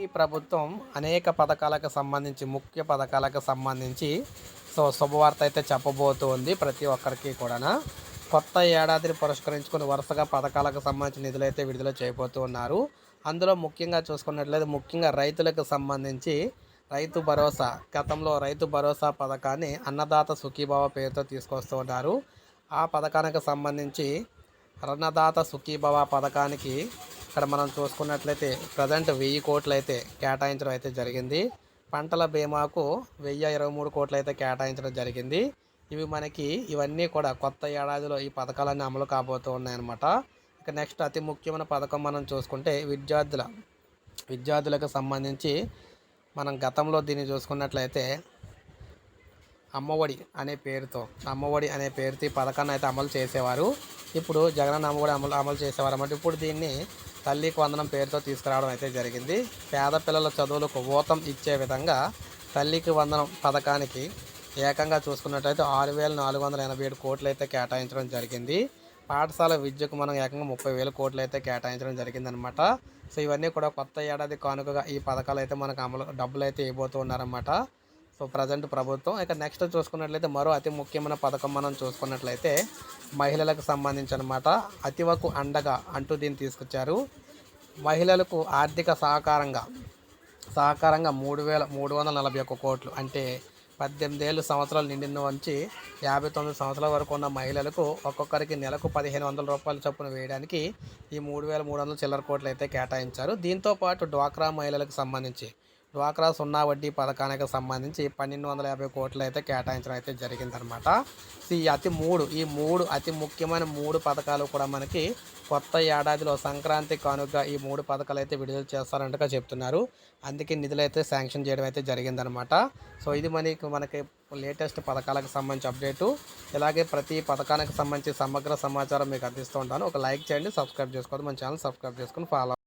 ఈ ప్రభుత్వం అనేక పథకాలకు సంబంధించి ముఖ్య పథకాలకు సంబంధించి సో శుభవార్త అయితే చెప్పబోతోంది ప్రతి ఒక్కరికి కూడా కొత్త ఏడాదిని పురస్కరించుకుని వరుసగా పథకాలకు సంబంధించిన నిధులైతే విడుదల చేయబోతూ ఉన్నారు. అందులో ముఖ్యంగా చూసుకున్నట్లయితే ముఖ్యంగా రైతులకు సంబంధించి రైతు భరోసా గతంలో రైతు భరోసా పథకాన్ని అన్నదాత సుఖీభావ పేరుతో తీసుకొస్తూ ఉన్నారు. ఆ పథకానికి సంబంధించి అన్నదాత సుఖీభవ పథకానికి ఇక్కడ మనం చూసుకున్నట్లయితే ప్రజెంట్ వెయ్యి కోట్లు అయితే కేటాయించడం అయితే జరిగింది. పంటల బీమాకు వెయ్యి ఇరవై మూడు కోట్లు అయితే కేటాయించడం జరిగింది. ఇవి మనకి ఇవన్నీ కూడా కొత్త ఏడాదిలో ఈ పథకాలన్నీ అమలు కాబోతూ ఉన్నాయన్నమాట. ఇక నెక్స్ట్ అతి ముఖ్యమైన పథకం మనం చూసుకుంటే విద్యార్థుల విద్యార్థులకు సంబంధించి మనం గతంలో దీన్ని చూసుకున్నట్లయితే అమ్మఒడి అనే పేరుతో అమ్మఒడి అనే పేరుతో ఈ పథకాన్ని అయితే అమలు చేసేవారు. ఇప్పుడు జగనన్న అమ్మఒడి అమలు అమలు చేసేవారు అన్నమాట. ఇప్పుడు దీన్ని తల్లికి వందనం పేరుతో తీసుకురావడం అయితే జరిగింది. పేద పిల్లల చదువులకు ఊతం ఇచ్చే విధంగా తల్లికి వందనం పథకానికి ఏకంగా చూసుకున్నట్లయితే ఆరు వేల నాలుగు వందల ఎనభై ఏడు కోట్లు అయితే కేటాయించడం జరిగింది. పాఠశాల విద్యకు మనం ఏకంగా ముప్పై వేల కోట్లు అయితే కేటాయించడం జరిగిందనమాట. సో ఇవన్నీ కూడా కొత్త ఏడాది కానుకగా ఈ పథకాలు అయితే మనకు అమలు డబ్బులు అయితే ఇవ్వబోతున్నారన్నమాట సో ప్రజెంట్ ప్రభుత్వం. ఇక నెక్స్ట్ చూసుకున్నట్లయితే మరో అతి ముఖ్యమైన పథకం మనం చూసుకున్నట్లయితే మహిళలకు సంబంధించి అనమాట అతివకు అండగా అంటూ దీన్ని తీసుకొచ్చారు. మహిళలకు ఆర్థిక సహకారంగా సహకారంగా మూడు వేల మూడు వందల నలభై ఒక్క కోట్లు అంటే పద్దెనిమిది ఏళ్ళు సంవత్సరాలు నిండిన నుంచి యాభై తొమ్మిది సంవత్సరాల వరకు ఉన్న మహిళలకు ఒక్కొక్కరికి నెలకు పదిహేను వందల రూపాయల చొప్పున వేయడానికి ఈ మూడు వేల మూడు వందల చిల్లర కోట్లు అయితే కేటాయించారు. దీంతో పాటు డ్వాక్రా మహిళలకు సంబంధించి డ్వాక్రా సున్నా వడ్డీ పథకానికి సంబంధించి పన్నెండు వందల యాభై కోట్లు అయితే కేటాయించడం అయితే జరిగిందనమాట ఈ అతి మూడు ఈ మూడు అతి ముఖ్యమైన మూడు పథకాలు కూడా మనకి కొత్త ఏడాదిలో సంక్రాంతి కానుక ఈ మూడు పథకాలు అయితే విడుదల చేస్తారంటగా చెప్తున్నారు. అందుకే నిధులు అయితే శాంక్షన్ చేయడం అయితే జరిగిందనమాట సో ఇది మనకి మనకి లేటెస్ట్ పథకాలకు సంబంధించి అప్డేటు. ఇలాగే ప్రతి పథకానికి సంబంధించి సమగ్ర సమాచారం మీకు అందిస్తూ ఉంటాను. ఒక లైక్ చేయండి సబ్స్క్రైబ్ చేసుకోవద్దు. మన ఛానల్ సబ్స్క్రైబ్ చేసుకొని ఫాలో